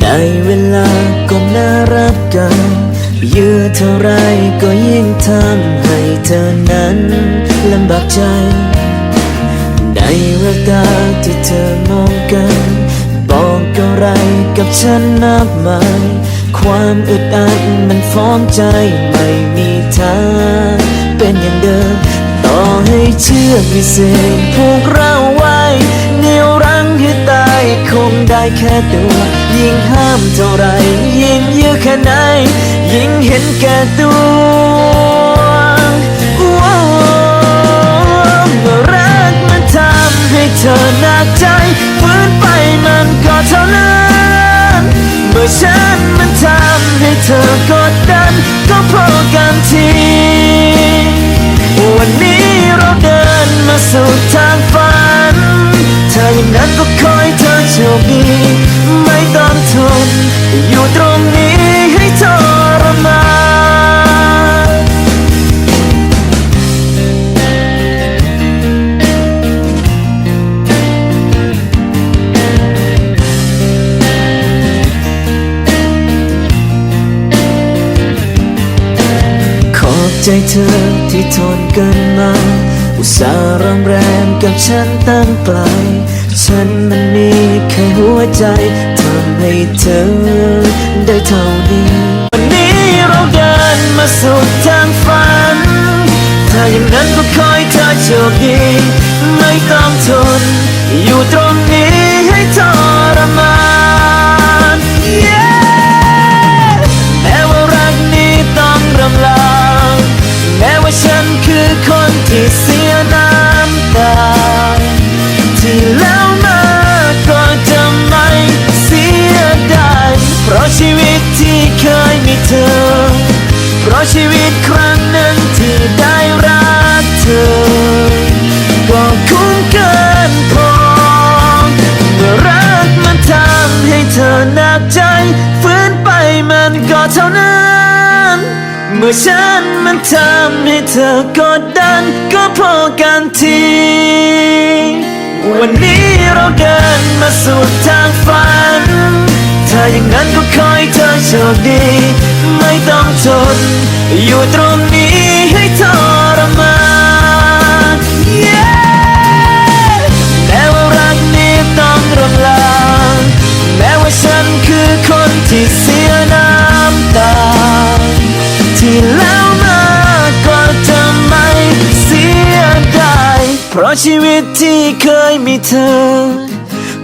ได้เวลาก็น่ารักกัน ยื้อเท่าไรก็ยิ่งทำให้เธอนั้นลำบากใจในแววตาที่เธอมองกัน บอกอะไรกับฉันมากมาย ความอึดอัดมันฟ้องใจไม่มีทางเป็นอย่างเดิม ต่อให้เชือกวิเศษผูกเรา แค่ตัว ยิ่งห้ามเท่าไร ยิ่งยื้อแค่ไหน ยิ่งเห็นแก่ตัวว้เมื่อรักมันทำให้เธอหนักใจฝืนไปมันก็เท่านั้นเมื่อฉันมันทำให้เธอกดดัน ก็พอกันทีวันนี้เราเดินมาสู่ทางฝันถ้าอย่างนั้น คดี ไม่ต้องทน อยู่ตรงนี้ให้ทรมานขอบใจเธอที่ทนกันมาอุตส่าห์รำแรมกับฉันตั้งไกลฉันมันมี ค่หัวใจทำให้เธอได้เท่านี้ วันนี้เราเดินมาสู่ทางฝัน ถ้าอย่างนั้นก็คอยเธอโชคดี ไม่ต้องทนะชีวิตที่เคยมีเธอ เพราะชีวิตครั้งนึ่งที่ได้รักเธอ ก็คุ้มเกินพอเมื่อรักมันทำให้เธอหนักใจฝืนไปมันก็เท่านั้น เมื่อฉันมันทำให้เธอกดดันก็พอกันทีวันนี้เราเดินมาสู่ทางฝัน ดี ไม่ต้องทน อยู่ตรงนี้ให้ทรมาน Yeah แม้ว่ารักนี้ต้องรำลาแม้ว่าฉันคือคนที่เสียน้ำตา ที่แล้วมาก็จะไม่เสียดายเพราะชีวิตที่เคยมีเธอ